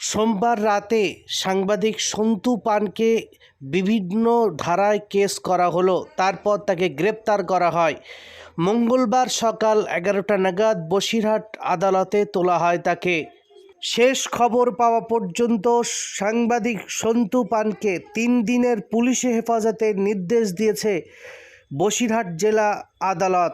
সোমবার রাতে সাংবাদিক সন্তু পানকে বিভিন্ন ধারায় কেস করা হলো। তারপর তাকে গ্রেপ্তার করা হয়। মঙ্গলবার সকাল এগারোটা নাগাদ বসিরহাট আদালতে তোলা হয় তাকে। শেষ খবর পাওয়া পর্যন্ত সাংবাদিক সন্তু পানকে তিন দিনের পুলিশে হেফাজতের নির্দেশ দিয়েছে বসিরহাট জেলা আদালত।